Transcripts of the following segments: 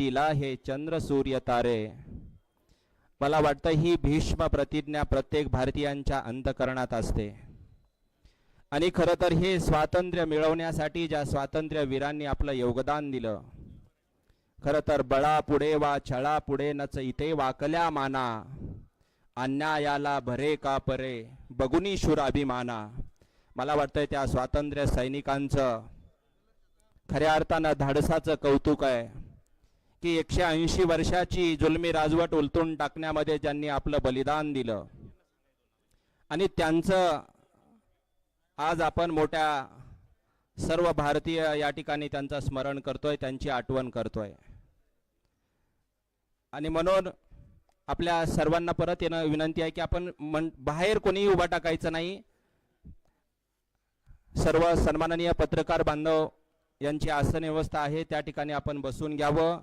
तिला हे चंद्र सूर्य तारे. मला वाटतं ही भीष्म प्रतिज्ञा प्रत्येक भारतीयांच्या अंतकरणात असते. आणि खरं तर हे स्वातंत्र्य मिळवण्यासाठी ज्या स्वातंत्र्य वीरांनी आपलं योगदान दिलं खरं तर बळा पुढे वा छळा पुढे नच इथे वाकल्या माना. अन्यायाला भरे का परे बगुनी शूर अभिमाना. मला वाटतंय त्या स्वातंत्र्य सैनिकांचं खऱ्या अर्थानं धाडसाचं कौतुक आहे. की एकशे ऐंशी वर्षाची जुलमी राजवट उलटून टाकण्यामध्ये ज्यांनी आपलं बलिदान दिलं. आणि त्यांचं आज आपण मोठ्या सर्व भारतीय या ठिकाणी त्यांचं स्मरण करतोय त्यांची आठवण करतोय. आणि म्हणून आपल्या सर्वांना परत येणं विनंती आहे की आपण मन बाहेर कोणीही उभा टाकायचं नाही. सर्व सन्माननीय पत्रकार बांधव यांची आसन व्यवस्था आहे त्या ठिकाणी आपण बसून घ्यावं.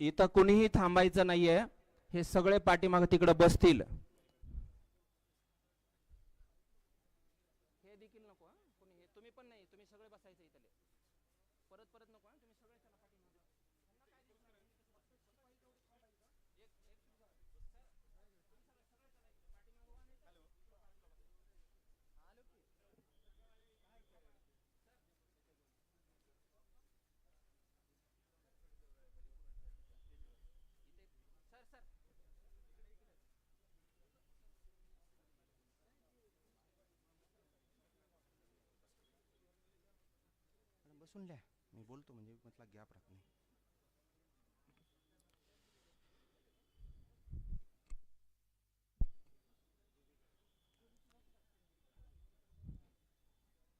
इथं कुणीही थांबायचं नाहीये. हे सगळे पाठीमाग तिकडे बसतील हे देखील नको हा कोणी हे तुम्ही पण नाही तुम्ही सगळे बसायचं इथले परत परत नको हा तुम्ही सगळे चला पाठीमागे बसून लिहा. मी बोलतो म्हणजे म्हटला गॅप राहत नाही.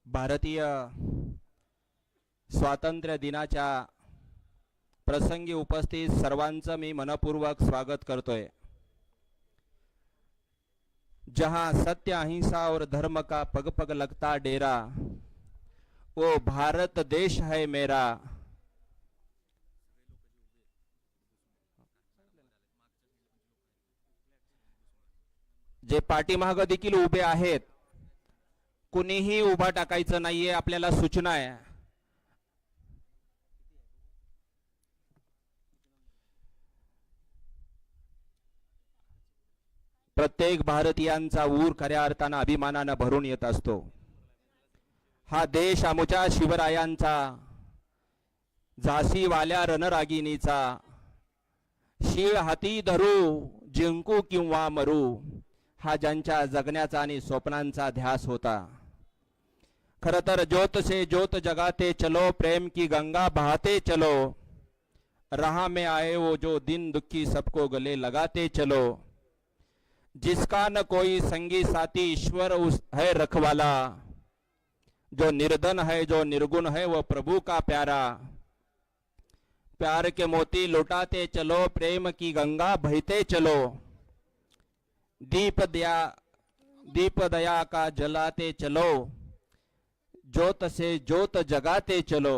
भारतीय स्वातंत्र्य दिनाच्या प्रसंगी उपस्थित सर्वांचं मी मनपूर्वक स्वागत करतोय. जहां सत्य अहिंसा और धर्म का पग पग लगता डेरा वो भारत देश है मेरा। जे पाठीमाग देखील उभे आहेत कुणीही उभा टाकायचं नाहीये आपल्याला सूचना आहे. प्रत्येक भारतीयांचा ऊर खऱ्या अर्थानं अभिमानानं भरून येत असतो. हा देश आमुच्या शिवरायांचा, झाशीवाल्या रणरागिणीचा. शीळ हाती धरू, जिंकू किंवा मरू, हा ज्यांच्या जगण्याचा आणि स्वप्नांचा ध्यास होता. खर तर ज्योत से ज्योत जगाते चलो, प्रेम की गंगा बहाते चलो. राह में आए वो जो दिन दुखी सबको गले लगाते चलो. जिसका न कोई संगी साथी, ईश्वर उस है रखवाला. जो निर्धन है जो निर्गुण है वह प्रभु का प्यारा। प्यार के मोती लुटाते चलो प्रेम की गंगा बहते चलो। दीप दया दीप दया का जलाते चलो। ज्योत से ज्योत जगाते चलो।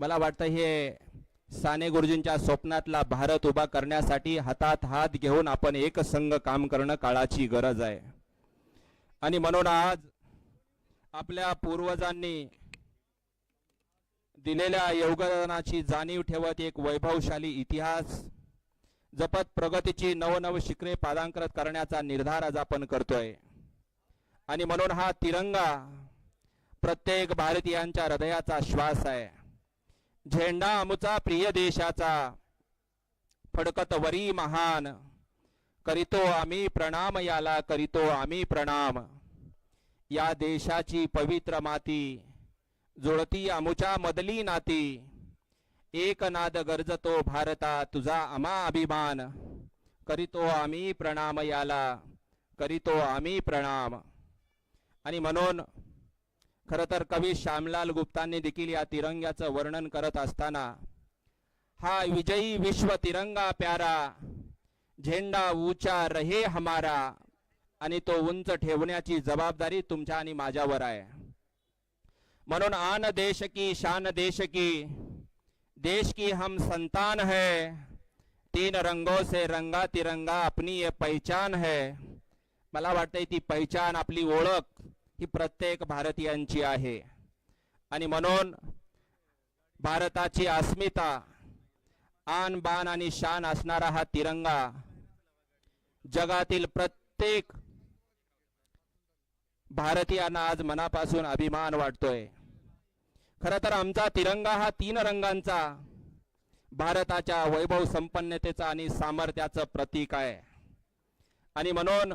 मला वाटतं हे साने गुरुजींच्या स्वप्नातला भारत उभा करण्यासाठी हातात हात घेऊन आपण एक संघ काम करणं काळाची गरज आहे. आणि म्हणून आज आपल्या पूर्वजांनी दिलेल्या योगदानाची जाणीव ठेवत एक वैभवशाली इतिहास जपत प्रगतीची नवनव शिखरे पादांकरत करण्याचा निर्धार आज आपण करतोय. आणि म्हणून हा तिरंगा प्रत्येक भारतीयांच्या हृदयाचा श्वास आहे. झेंडा आमचा प्रिय देशाचा फडकत वरी महान करीतो आम्ही प्रणाम याला करीतो आम्ही प्रणाम. या देशाची पवित्र माती जुळती अमुच्या मदली नाती. एक नाद गरजतो भारता तुझा अमा अभिमान. करीतो आम्ही प्रणाम याला करीतो आम्ही प्रणाम. आणि म्हणून खरं तर कवी श्यामलाल गुप्तांनी देखील या तिरंग्याचं वर्णन करत असताना हा विजयी विश्व तिरंगा प्यारा झेंडा ऊंचा रहे हमारा. आणि तो उंच ठेवण्याची जबाबदारी तुमच्या आणि माझ्यावर आहे. म्हणून आन देश की शान देश की देश की हम संतान है तीन रंगों से रंगा तिरंगा अपनी ये पहचान है. मला वाटतंय ती पहचान आपली ओळख ही प्रत्येक भारतीयांची आहे. आणि म्हणून भारताची अस्मिता आन बान आणि शान असणारा हा तिरंगा जगातील प्रत्येक भारतीयांना आज मनापासून अभिमान वाटतोय. खरं तर आमचा तिरंगा हा तीन रंगांचा भारताच्या वैभव संपन्नतेचा आणि सामर्थ्याचं प्रतीक आहे. आणि म्हणून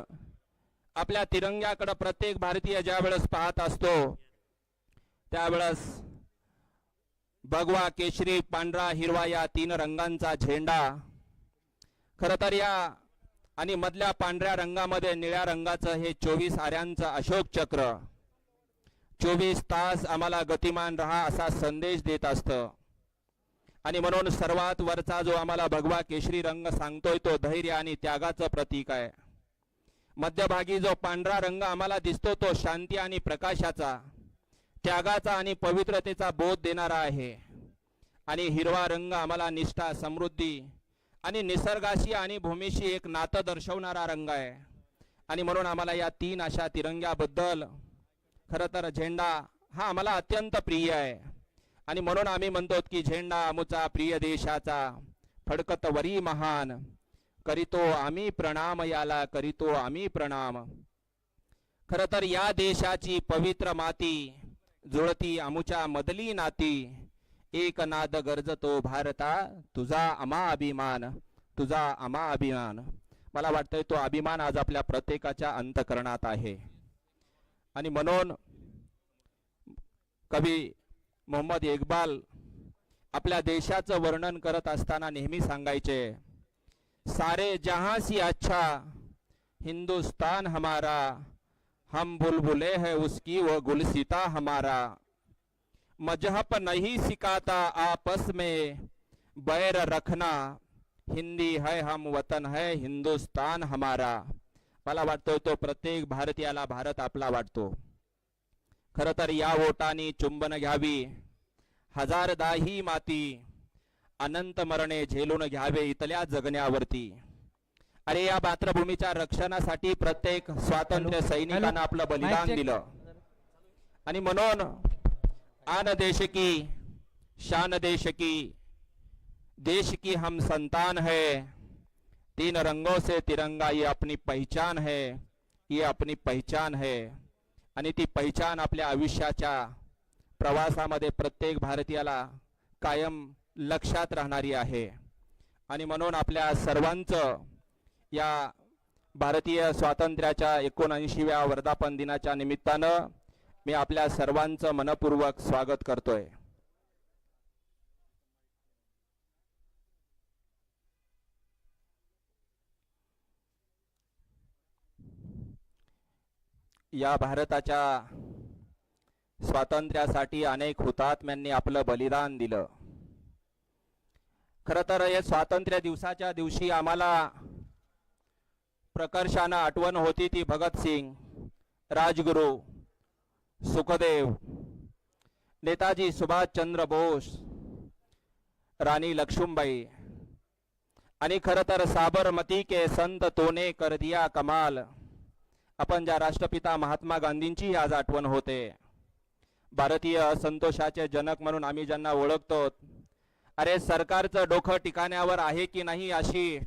आपल्या तिरंग्याकडे प्रत्येक भारतीय ज्या वेळेस पाहत असतो त्यावेळेस भगवा केशरी पांढरा हिरवा या तीन रंगांचा झेंडा खरं तर या आणि मधल्या पांढऱ्या रंगामध्ये निळ्या रंगाचं हे चोवीस आऱ्यांचं अशोक चक्र. चोवीस तास आम्हाला गतिमान रहा असा संदेश देत असतं. आणि म्हणून सर्वात वरचा जो आम्हाला भगवा केशरी रंग सांगतोय तो धैर्य आणि त्यागाचं प्रतीक आहे. मध्यभागी जो पांढरा रंग आम्हाला दिसतो तो शांती आणि प्रकाशाचा त्यागाचा आणि पवित्रतेचा बोध देणारा आहे. आणि हिरवा रंग आम्हाला निष्ठा समृद्धी आणि निसर्गाशी आणि भूमीशी एक नातं दर्शवणारा रंग आहे. आणि म्हणून आम्हाला या तीन अशा तिरंग्याबद्दल खरं तर झेंडा हा आम्हाला अत्यंत प्रिय आहे. आणि म्हणून आम्ही म्हणतो की झेंडा आमचा प्रिय देशाचा फडकत वरी महान. करीतो आम्ही प्रणाम याला करीतो आम्ही प्रणाम. खर तर या देशाची पवित्र माती जुळती आमुच्या मदली नाती. एक नाद गरजतो भारता तुझा अमा अभिमान तुझा अमा अभिमान मला वाटतंय तो अभिमान आज आपल्या प्रत्येकाच्या अंतकरणात आहे. आणि म्हणून कवी मोहम्मद इक्बाल आपल्या देशाचं वर्णन करत असताना नेहमी सांगायचे सारे जहासी अच्छा हिंदुस्तान हमारा हम बुलबुले है उसकी व गुलसिता हमारा. मजहब नहीं सिखाता आपस में। बैर रखना हिंदी है हम वतन है हिंदुस्तान हमारा। मला वाटतोय तो प्रत्येक भारतीयाला भारत आपला वाटतो। खर तर या ओटानी चुंबन घ्यावी हजारदा ही माती अनंत मरणे झेलून घ्यावे इथल्या जगण्यावरती। अरे या मातृभूमीच्या रक्षणासाठी प्रत्येक स्वातंत्र्य सैनिकांना आपलं बलिदान. दिलं। आणि म्हणून आन देश की शान देश की देश की हम संतान है। तीन रंगों से तिरंगा ये अपनी पहचान है। ये अपनी पहचान है। आणि ती पहचान आपल्या आयुष्याच्या प्रवासामध्ये प्रत्येक भारतीयाला कायम लक्षात राहणारी आहे. आणि म्हणून आपल्या सर्वांचं या भारतीय स्वातंत्र्याच्या एकोणऐंशीव्या वर्धापन दिनाच्या निमित्तानं मी आपल्या सर्वांचं मनपूर्वक स्वागत करतोय. या भारताच्या स्वातंत्र्यासाठी अनेक हुतात्म्यांनी आपलं बलिदान दिलं. खर तर या स्वातंत्र्य दिवसाच्या दिवशी आम्हाला प्रकर्षानं आठवण होती ती भगतसिंग राजगुरू सुखदेव। नेताजी सुभाषचंद्र बोस राणी लक्ष्मीबाई आणि खरं तर साबरमती के संत तोने कर दिया कमाल आपण ज्या राष्ट्रपिता महात्मा गांधींची आज आठवण होते. भारतीय असंतोषाचे जनक म्हणून आम्ही ज्यांना ओळखतो अरे सरकारचं डोकं ठिकाण्यावर आहे की नाही अशी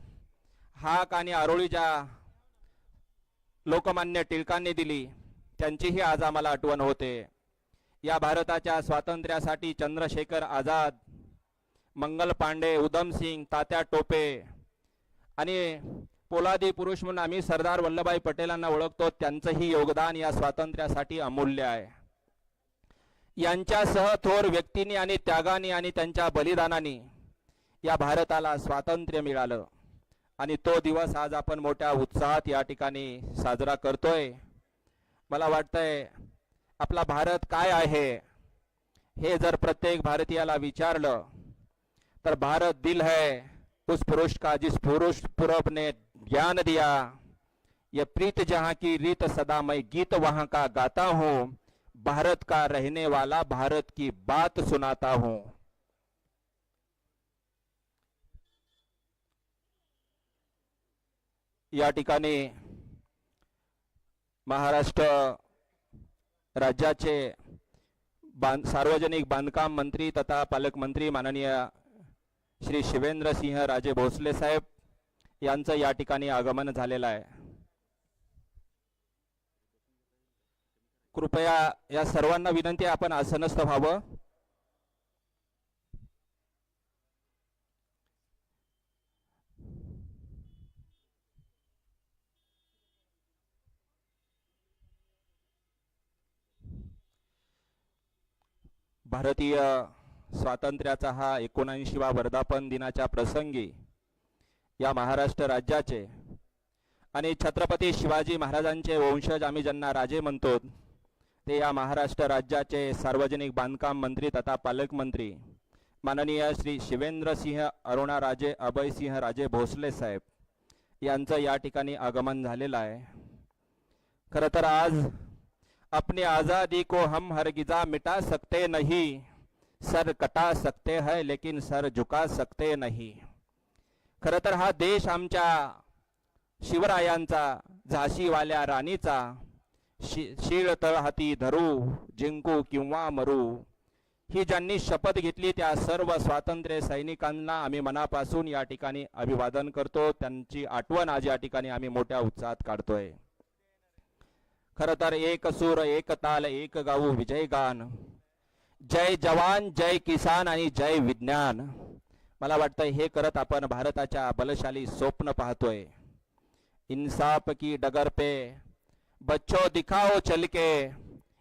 हाक आणि आरोळी ज्या लोकमान्य टिळकांनी दिली त्यांचीही आज आम्हाला आठवण होते. या भारताच्या स्वातंत्र्यासाठी चंद्रशेखर आझाद मंगल पांडे उधमसिंग तात्या टोपे आणि पोलादी पुरुष म्हणून आम्ही सरदार वल्लभभाई पटेलांना ओळखतो त्यांचंही योगदान या स्वातंत्र्यासाठी अमूल्य आहे. यांच्यासह थोर व्यक्तींनी आणि त्यागाने आणि त्यांच्या बलिदानाने या भारताला स्वातंत्र्य मिळालं. आणि तो दिवस आज आपण मोठ्या उत्साहात या ठिकाणी साजरा करतोय. मला वाटतंय आपला भारत काय आहे, हे जर प्रत्येक भारतीयाला विचारलं, तर भारत दिल है, उस पुरुष का जिस पुरुष पूरब ने ज्ञान दिया, ये प्रीत जहाँ की रीत सदा मैं गीत वहाँ का गाता हूँ, भारत का रहने वाला भारत की बात सुनाता हूँ। या ठिकाणी महाराष्ट्र राज्याचे बांध सार्वजनिक बांधकाम मंत्री तथा पालकमंत्री माननीय श्री शिवेंद्र सिंह राजे भोसले साहेब यांचं या ठिकाणी आगमन झालेलं आहे. कृपया या सर्वांना विनंती आपण आसनस्थ व्हावं. भारतीय स्वातंत्र्याचा हा एकोणऐंशीवा वर्धापन दिनाच्या प्रसंगी या महाराष्ट्र राज्याचे आणि छत्रपती शिवाजी महाराजांचे वंशज आम्ही ज्यांना राजे म्हणतो ते या महाराष्ट्र राज्याचे सार्वजनिक बांधकाम मंत्री तथा पालकमंत्री माननीय श्री शिवेंद्रसिंह अरुणाराजे अभयसिंह राजे भोसले साहेब यांचं या ठिकाणी आगमन झालेलं आहे. खरं तर आज अपनी आज़ादी को हम हरगिजा मिटा सकते नहीं। सर कटा सकते हैं लेकिन सर झुका सकते नहीं। खरं तर हा देश आमच्या शिवरायांचा झाशीवाल्या राणीचा शि शीळ तळ हाती धरू जिंकू किंवा मरू। ही ज्यांनी शपथ घेतली त्या सर्व स्वातंत्र्य सैनिकांना आम्ही मनापासून या ठिकाणी अभिवादन करतो त्यांची आठवण आज या ठिकाणी आम्ही मोठ्या उत्साहात काढतोय. खर तर एक सूर एक ताल एक गाऊ विजय गान. जय जवान जय किसान आणि जय विज्ञान. मला वाटतं हे करत आपण भारताच्या बलशाली स्वप्न पाहतोय. इंसाफ की डगर पे बच्चो दिखाओ चलके. के